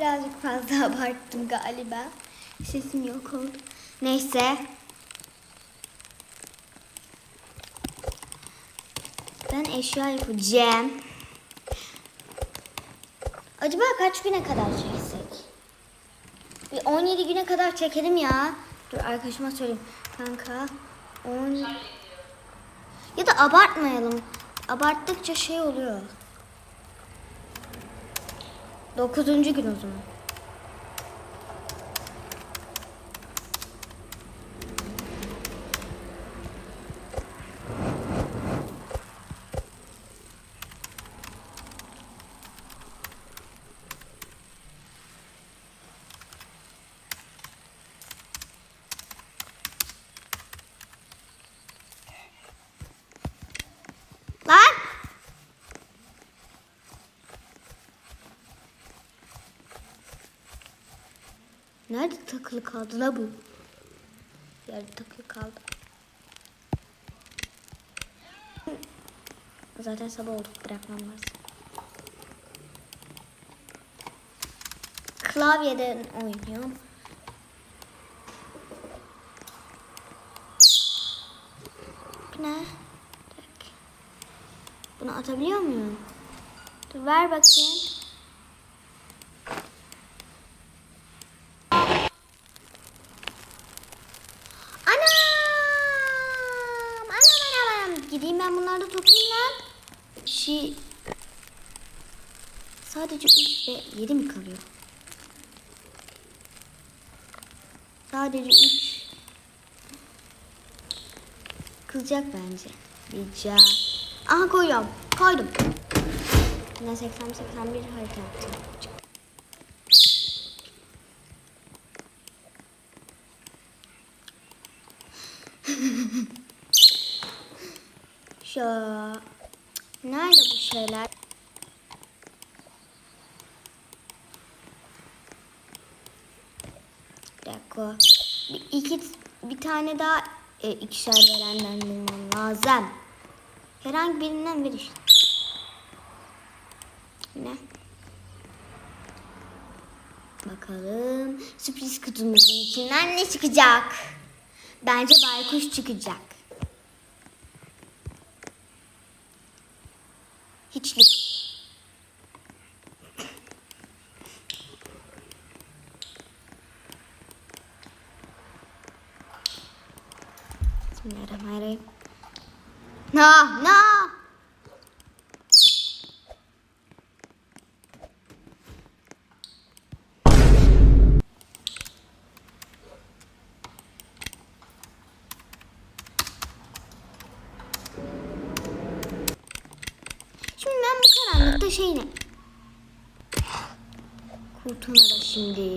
birazcık fazla abarttım galiba. Sesim yok oldu. Neyse. Ben eşya yapacağım. Acaba kaç güne kadar çeksek? Bir 17 güne kadar çekelim ya. Dur arkadaşıma söyleyeyim. Kanka 10 ya da abartmayalım. Abarttıkça şey oluyor. 9. gün o zaman. Lan! Nerede takılı kaldı la bu? Yerde takılı kaldı. Zaten sabah olduk bırakmam lazım. Klavyeden oynuyorum. Ne? Bunu atabiliyor muyum? Dur ver bakayım. Gideyim ben bunları da toplayayım lan. Şey... Sadece 3 ve 7 mi kalıyor? Sadece 3. Kızacak bence. Rica. Aha koyuyorum. Koydum. Ben 80 81 harita yaptım. Şu nerede bu şeyler? Dakika. Bir, iki, bir tane daha e, ikişer verenden bulmam lazım. Herhangi birinden ver işte. Ne? Bakalım sürpriz kutumuzun içinden ne çıkacak? Bence baykuş çıkacak. Hiçlik. Bismillahirrahmanirrahim. No, no. Karanlıkta şey ne? Kurtuna da şimdi.